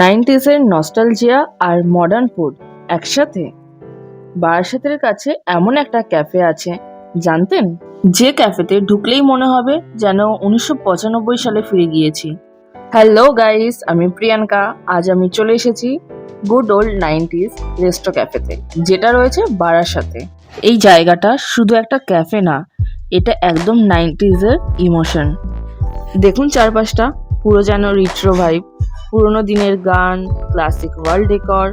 নাইনটিসের nostalgia আর modern food একসাথে। বারাসাতের কাছে এমন একটা ক্যাফে আছে, জানতেন? যে ক্যাফেতে ঢুকলেই মনে হবে যেন উনিশশো পঁচানব্বই সালে ফিরে গিয়েছি। হ্যালো গাইস, আমি প্রিয়াঙ্কা। আজ আমি চলে এসেছি গুড ওল্ড নাইনটিস রেস্টো ক্যাফেতে, যেটা রয়েছে বারাসাতে। এই জায়গাটা শুধু একটা ক্যাফে না, এটা একদম নাইনটিজের ইমোশন। দেখুন চারপাশটা, পুরো যেন রিট্রো ভাইব। পুরোনো দিনের গান classic world decor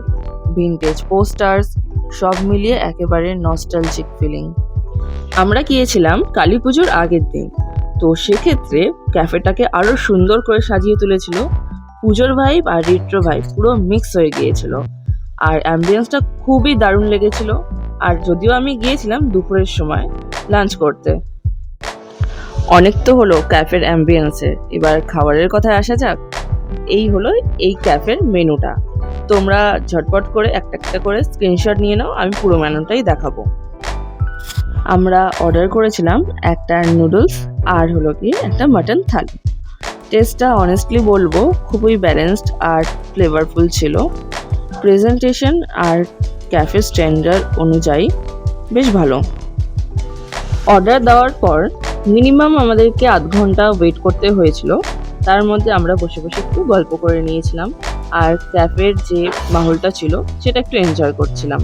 vintage posters সব মিলিয়ে একেবারে নস্টালজিক ফিলিং আমরা গিয়েছিলাম কালী পুজোর আগের দিন। তো সেক্ষেত্রে ক্যাফেটাকে আরও সুন্দর করে সাজিয়ে তুলেছিল। পুজোর ভাইব আর রিট্রো ভাইব পুরো মিক্স হয়ে গিয়েছিল। আর অ্যাম্বিয়েন্সটা খুবই দারুণ লেগেছিল। আর যদিও আমি গিয়েছিলাম দুপুরের সময় লাঞ্চ করতে। অনেক তো হলো ক্যাফের অ্যাম্বিয়েন্সে এবার খাবারের কথায় আসা যাক। এই হলো এই ক্যাফের মেনুটা। তোমরা ঝটপট করে একটা একটা করে স্ক্রিনশট নিয়ে নাও, আমি পুরো মেনুটাই দেখাবো। আমরা অর্ডার করেছিলাম একটা নুডলস আর হলো কি একটা মাটন থালি। টেস্টটা অনেস্টলি বলব, খুবই ব্যালেন্সড আর ফ্লেভারফুল ছিল। প্রেজেন্টেশন আর ক্যাফে স্ট্যান্ডার্ড অনুযায়ী বেশ ভালো। অর্ডার দেওয়ার পর মিনিমাম আমাদেরকে আধ ঘণ্টা ওয়েট করতে হয়েছিল। তার মধ্যে আমরা বসে বসে একটু গল্প করে নিয়েছিলাম। আর ক্যাফের যে মাহলটা ছিল, সেটা একটু এনজয় করছিলাম।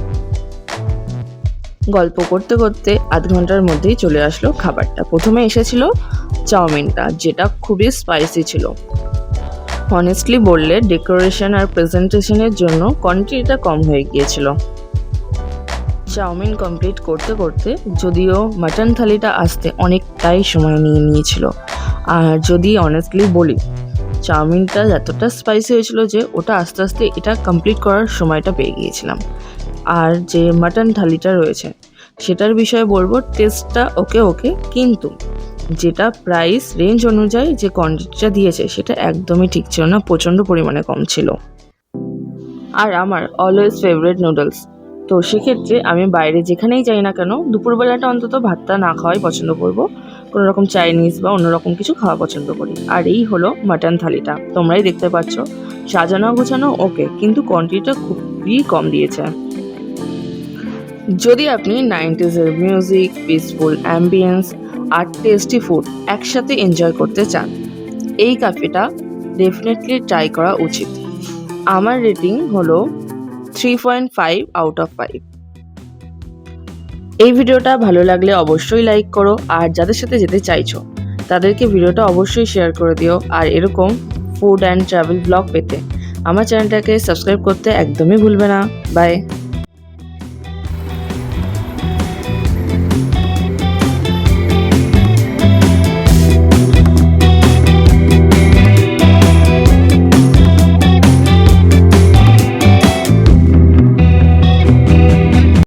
গল্প করতে করতে আধ ঘণ্টার মধ্যেই চলে আসলো খাবারটা। প্রথমে এসেছিল চাউমিনটা, যেটা খুবই স্পাইসি ছিল। অনেস্টলি বললে ডেকোরেশন আর প্রেজেন্টেশনের জন্য কোয়ান্টিটিটা কম হয়ে গিয়েছিল। চাউমিন কমপ্লিট করতে করতে, যদিও মাটন থালিটা আসতে অনেকটাই সময় নিয়ে নিয়েছিল। আর যদি অনেস্টলি বলি, চাউমিনটা এতটা স্পাইসি হয়েছিল যে ওটা আস্তে আস্তে এটা কমপ্লিট করার সময়টা পেয়ে গিয়েছিলাম। আর যে মাটন থালিটা রয়েছে, সেটার বিষয়ে বলব টেস্টটা ওকে ওকে কিন্তু যেটা প্রাইস রেঞ্জ অনুযায়ী যে কোয়ান্টিটিটা দিয়েছে, সেটা একদমই ঠিক ছিল না, প্রচণ্ড পরিমাণে কম ছিল। আর আমার অলওয়েজ ফেভারিট নুডলস তো সেক্ষেত্রে আমি বাইরে যেখানেই যাই না কেন, দুপুরবেলাটা অন্তত ভাতটা না খাওয়াই পছন্দ করব। কোনো রকম চাইনিজ বা অন্যরকম কিছু খাওয়া পছন্দ করি। আর এই হলো মাটন থালিটা। তোমরাই দেখতে পাচ্ছ। সাজানো গোছানো ওকে কিন্তু কোয়ান্টিটিটা খুবই কম দিয়েছে। যদি আপনি নাইনটিজের মিউজিক পিসফুল অ্যাম্বিয়েন্স আর টেস্টি ফুড একসাথে এনজয় করতে চান, এই ক্যাফেটা ডেফিনেটলি ট্রাই করা উচিত। আমার রেটিং হলো three point five out of five এই ভিডিওটা ভালো লাগলে অবশ্যই লাইক করো আর যাদের সাথে যেতে চাইছো, তাদেরকে ভিডিওটা অবশ্যই শেয়ার করে দিও আর এরকম ফুড অ্যান্ড ট্রাভেল ব্লগ পেতে। আমার চ্যানেলটাকে সাবস্ক্রাইব করতে একদমই ভুলবে না। বাই